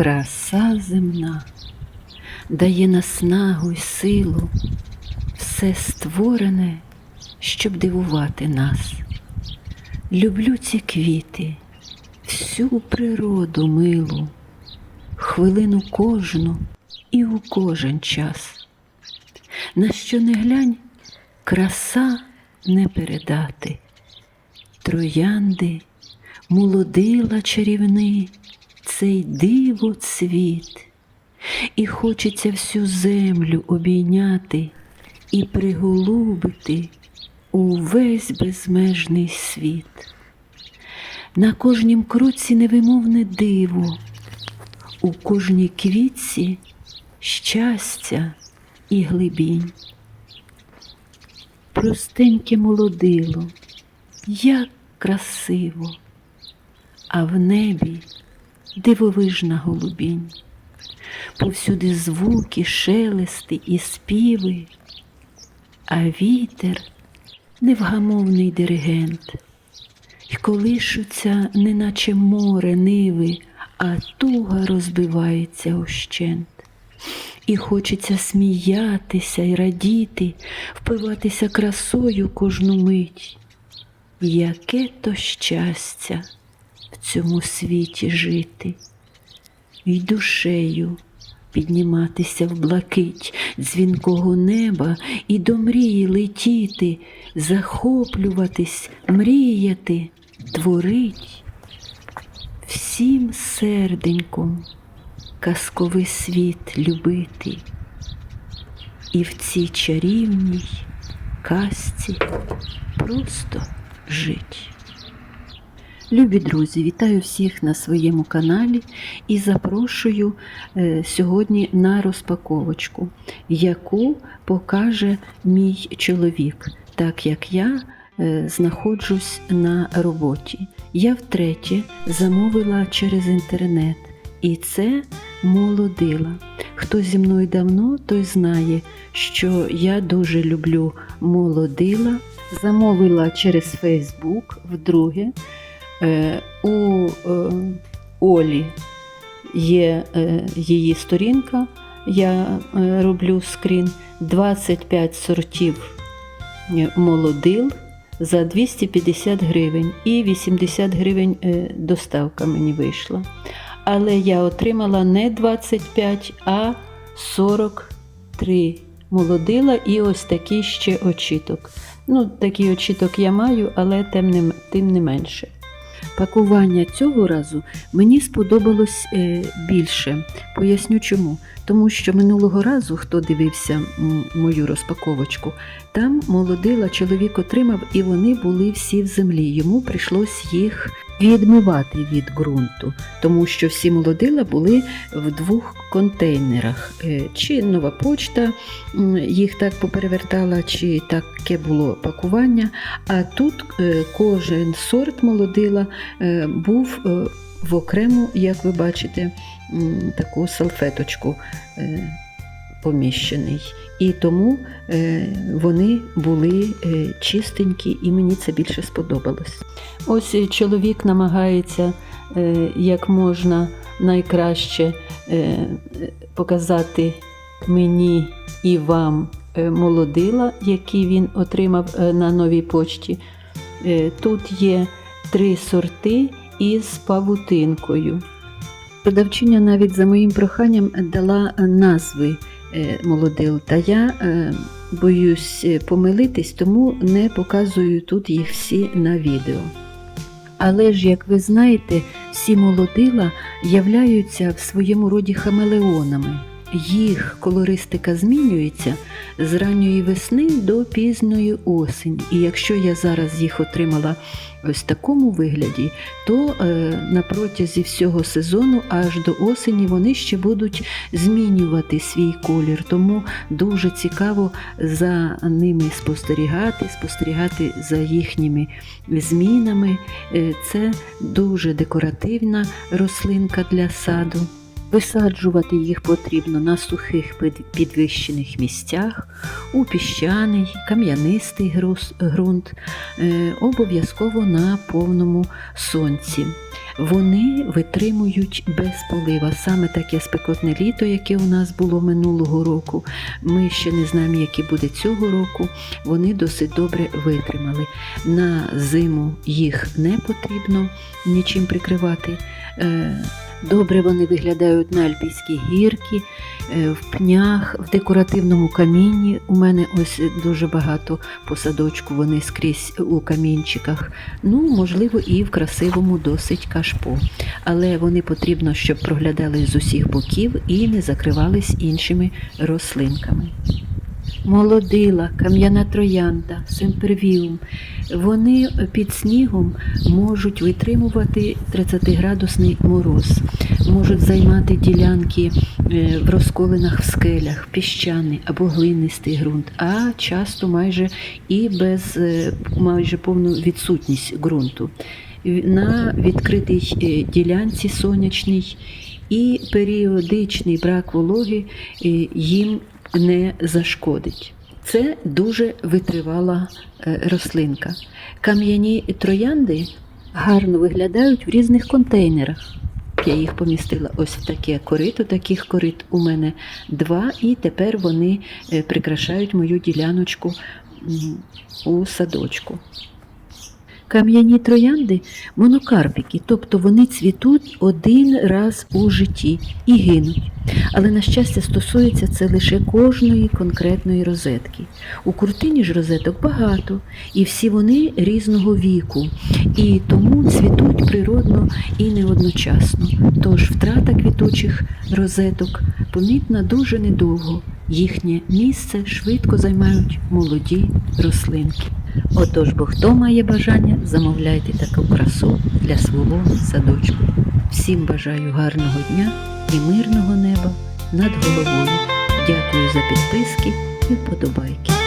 Краса земна дає наснагу й силу, все створене, щоб дивувати нас. Люблю ці квіти, всю природу милу, хвилину кожну і у кожен час. На що не глянь, краса не передати. Троянди, молодила чарівни, цей диво цвіт, і хочеться всю землю обійняти і приголубити увесь безмежний світ. На кожнім кроці невимовне диво, у кожній квітці щастя і глибінь. Простеньке молодило, як красиво, а в небі дивовижна голубінь. Повсюди звуки, шелести і співи, а вітер невгамовний диригент, І колишуться, неначе море ниви, а туга розбивається ощент. І хочеться сміятися і радіти, впиватися красою кожну мить. Яке то щастя цьому світі жити, І душею підніматися в блакить дзвінкого неба і до мрії летіти, захоплюватись, мріяти, творить. Всім серденьком казковий світ любити, і в цій чарівній казці просто жить. Любі друзі, вітаю всіх на своєму каналі і запрошую е, сьогодні на розпаковочку, яку покаже мій чоловік, так як я е, знаходжусь на роботі. Я втретє замовила через інтернет, і це молодила. Хто зі мною давно, той знає, що я дуже люблю молодила. Замовила через Фейсбук вдруге. Е, У е, Олі є е, її сторінка, я роблю скрін 25 сортів молодил за 250 гривень і 80 гривень доставка мені вийшла. Але я отримала не 25, а 43 молодила і ось такий ще очіток. Ну, такий очіток я маю, але тим не менше. Пакування цього разу мені сподобалось е, більше. Поясню чому. Тому що минулого разу, хто дивився мою розпаковочку, там молодила чоловік отримав, і вони були всі в землі. Йому прийшлось їх відмивати від ґрунту, тому що всі молодила були в двох контейнерах. Е, Чи нова почта їх так поперевертала, чи таке було пакування. А тут е, кожен сорт молодила е, був в окрему, як ви бачите, таку салфеточку е, поміщений. І тому е, вони були е, чистенькі, і мені це більше сподобалось. Ось чоловік намагається як можна найкраще показати мені і вам молодила, які він отримав на новій почті. Тут є три сорти із павутинкою. Продавчиня навіть за моїм проханням дала назви е, молодил, та я е, боюсь е, помилитись, тому не показую тут їх всі на відео. Але ж, як ви знаєте, всі молодила являються в своєму роді хамелеонами. Їх колористика змінюється з ранньої весни до пізньої осені. І якщо я зараз їх отримала ось в такому вигляді, то е, на протязі всього сезону аж до осені вони ще будуть змінювати свій колір. Тому дуже цікаво за ними спостерігати, спостерігати за їхніми змінами. Е, Це дуже декоративна рослинка для саду. Висаджувати їх потрібно на сухих підвищених місцях, у піщаний, кам'янистий ґрунт, е, обов'язково на повному сонці. вони витримують без полива. Саме таке спекотне літо, яке у нас було минулого року. Ми ще не знаємо, яке буде цього року. Вони досить добре витримали. На зиму їх не потрібно нічим прикривати. Добре вони виглядають на альпійській гірки, е, в пнях, в декоративному камінні. У мене ось дуже багато по садочку вони скрізь у камінчиках. Ну, можливо, і в красивому досить кашпо. Але вони потрібно, щоб проглядали з усіх боків і не закривались іншими рослинками. Молодила, кам'яна троянда, семпервіум. Вони під снігом можуть витримувати 30-градусний мороз, можуть займати ділянки е, в розколинах в скелях, піщаний або глинистий ґрунт, а часто майже і без е, майже повну відсутність ґрунту. На відкритій е, ділянці сонячній і періодичний брак вологи їм не зашкодить. Це дуже витривала е, рослинка. Кам'яні троянди гарно виглядають в різних контейнерах. Я їх помістила ось в таке корито. Таких корит у мене два, і тепер вони е, прикрашають мою діляночку у садочку. Кам'яні троянди монокарпіки, тобто вони цвітуть один раз у житті і гинуть. Але, на щастя, стосується це лише кожної конкретної розетки. У куртині ж розеток багато, і всі вони різного віку, і тому цвітуть природно і не одночасно. Тож втрата квітучих розеток помітна дуже недовго. Їхнє місце швидко займають молоді рослинки. Отож, бо хто має бажання, замовляйте таку красу для свого садочку. Всім бажаю гарного дня і мирного неба над головою. Дякую за підписки і вподобайки.